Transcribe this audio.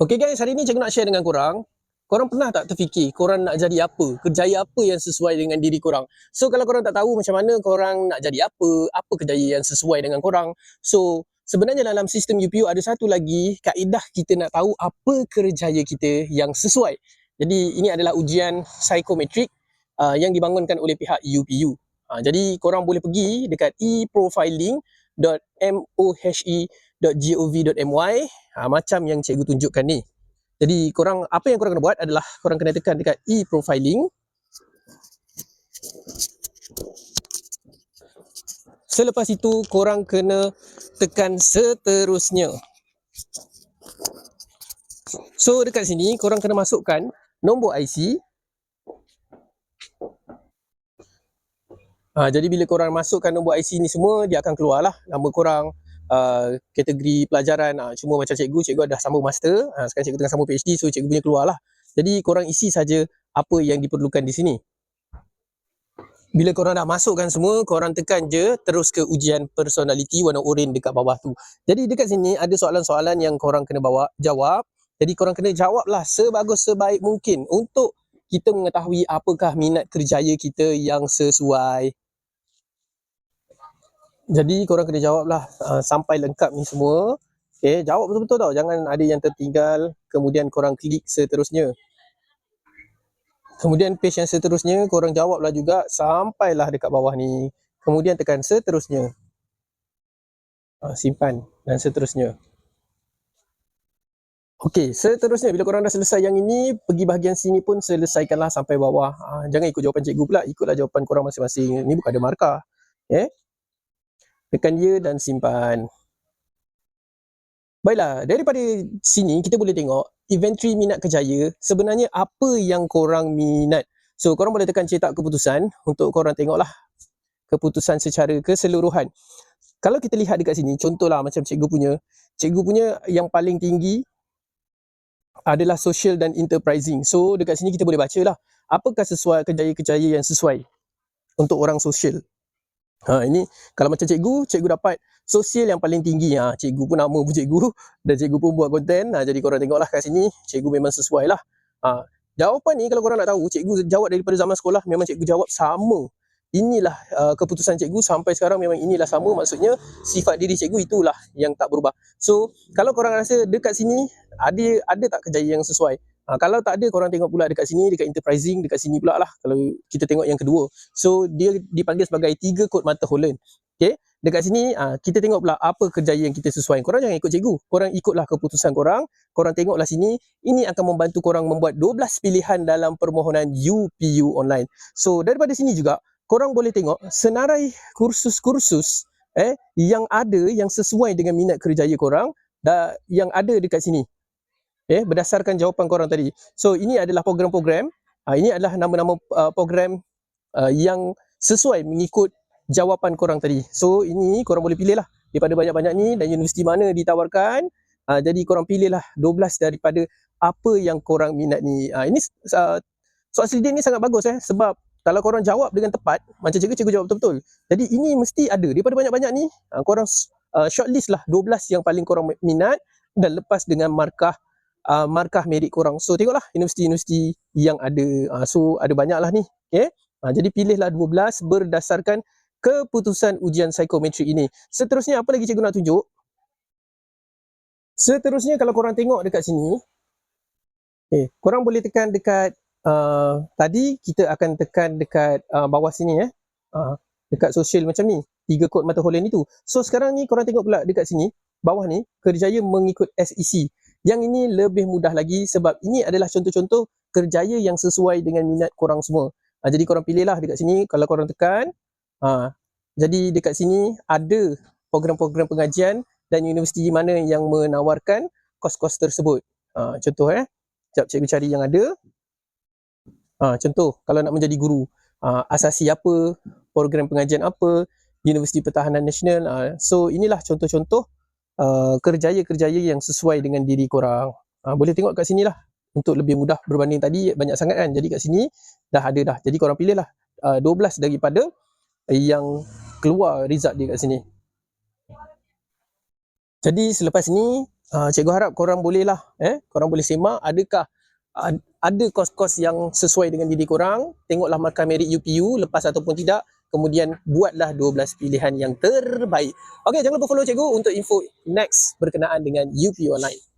Okay guys, hari ni cikgu nak share dengan korang. Korang pernah tak terfikir korang nak jadi apa? Kerjaya apa yang sesuai dengan diri korang? So kalau korang tak tahu macam mana korang nak jadi apa, apa kerjaya yang sesuai dengan korang. So sebenarnya dalam sistem UPU ada satu lagi kaedah kita nak tahu apa kerjaya kita yang sesuai. Jadi ini adalah ujian psikometrik uh, yang dibangunkan oleh pihak UPU. Uh, jadi korang boleh pergi dekat eprofiling.mohe.gov.my uh, macam yang cikgu tunjukkan ni. Jadi korang apa yang korang kena buat adalah korang kena tekan dekat e-profiling. Selepas itu korang kena tekan seterusnya. So dekat sini korang kena masukkan nombor IC. Ha, jadi bila korang masukkan nombor IC ni semua dia akan keluarlah nama korang, uh, kategori pelajaran uh, cuma macam cikgu, cikgu dah sambung master uh, sekarang cikgu tengah sambung PhD so cikgu punya keluar lah jadi korang isi saja apa yang diperlukan di sini bila korang dah masukkan semua, korang tekan je terus ke ujian personality warna oren dekat bawah tu. Jadi dekat sini ada soalan-soalan yang korang kena bawa jawab. Jadi korang kena jawablah sebagus sebaik mungkin untuk kita mengetahui apakah minat kerjaya kita yang sesuai. Jadi korang kena jawablah uh, sampai lengkap ni semua. Okay, jawab betul-betul tau. Jangan ada yang tertinggal. Kemudian korang klik seterusnya. Kemudian page yang seterusnya korang jawablah juga sampailah dekat bawah ni. Kemudian tekan seterusnya. Uh, simpan dan seterusnya. Okey, seterusnya bila korang dah selesai yang ini, pergi bahagian sini pun selesaikanlah sampai bawah. Uh, jangan ikut jawapan cikgu pula, ikutlah jawapan korang masing-masing. Ini bukan ada markah. Okay? Tekan ya dan simpan. Baiklah, daripada sini kita boleh tengok inventory minat kejaya sebenarnya apa yang korang minat. So korang boleh tekan cetak keputusan untuk korang tengoklah keputusan secara keseluruhan. Kalau kita lihat dekat sini, contohlah macam cikgu punya, cikgu punya yang paling tinggi adalah social dan enterprising. So dekat sini kita boleh baca lah apakah sesuai kejaya-kejaya yang sesuai untuk orang social. Ha ini kalau macam cikgu, cikgu dapat sosial yang paling tinggi. Ha cikgu pun nama pun cikgu dan cikgu pun buat konten. Ha jadi korang tengoklah kat sini, cikgu memang sesuai lah. Ha jawapan ni kalau korang nak tahu, cikgu jawab daripada zaman sekolah memang cikgu jawab sama. Inilah uh, keputusan cikgu sampai sekarang memang inilah sama maksudnya sifat diri cikgu itulah yang tak berubah. So kalau korang rasa dekat sini ada ada tak kejayaan yang sesuai? Ha, kalau tak ada korang tengok pula dekat sini dekat enterprising dekat sini pula lah kalau kita tengok yang kedua. So dia dipanggil sebagai tiga kod mata Holland. Okay. Dekat sini ha, kita tengok pula apa kejayaan yang kita sesuai. Korang jangan ikut cikgu. Korang ikutlah keputusan korang. Korang tengoklah sini. Ini akan membantu korang membuat 12 pilihan dalam permohonan UPU online. So daripada sini juga korang boleh tengok senarai kursus-kursus eh yang ada yang sesuai dengan minat kerjaya korang dan yang ada dekat sini eh berdasarkan jawapan korang tadi. So ini adalah program-program. Uh, ini adalah nama-nama uh, program uh, yang sesuai mengikut jawapan korang tadi. So ini korang boleh pilih lah daripada banyak-banyak ni dan universiti mana ditawarkan. Uh, jadi korang pilih lah 12 daripada apa yang korang minat ni. Uh, ini uh, soal selidik ni sangat bagus eh sebab kalau korang jawab dengan tepat, macam cikgu, cikgu jawab betul-betul. Jadi ini mesti ada daripada banyak-banyak ni. Uh, korang uh, shortlist lah 12 yang paling korang minat dan lepas dengan markah uh, markah merit korang. So tengoklah universiti-universiti yang ada. Uh, so ada banyaklah ni. Okay? Uh, jadi pilihlah 12 berdasarkan keputusan ujian psikometrik ini. Seterusnya apa lagi cikgu nak tunjuk? Seterusnya kalau korang tengok dekat sini. Okay, korang boleh tekan dekat uh, tadi kita akan tekan dekat uh, bawah sini eh. Uh, dekat sosial macam ni. Tiga kod mata Holland itu. So sekarang ni korang tengok pula dekat sini. Bawah ni kerjaya mengikut SEC. Yang ini lebih mudah lagi sebab ini adalah contoh-contoh kerjaya yang sesuai dengan minat korang semua. Ha, jadi korang pilihlah dekat sini kalau korang tekan. Ha, jadi dekat sini ada program-program pengajian dan universiti mana yang menawarkan kos-kos tersebut. Ha, contoh eh. Sekejap cikgu cari yang ada. Ha, contoh kalau nak menjadi guru. Ha, asasi apa, program pengajian apa, Universiti Pertahanan Nasional. Ha, so inilah contoh-contoh Uh, kerjaya-kerjaya yang sesuai dengan diri korang. Uh, boleh tengok kat sini lah untuk lebih mudah berbanding tadi banyak sangat kan. Jadi kat sini dah ada dah. Jadi korang pilih lah uh, 12 daripada yang keluar result dia kat sini. Jadi selepas ni Uh, cikgu harap korang boleh lah, eh, korang boleh semak adakah uh, ada kos-kos yang sesuai dengan diri korang, tengoklah markah merit UPU lepas ataupun tidak, kemudian buatlah 12 pilihan yang terbaik. Okey, jangan lupa follow cikgu untuk info next berkenaan dengan UPU online.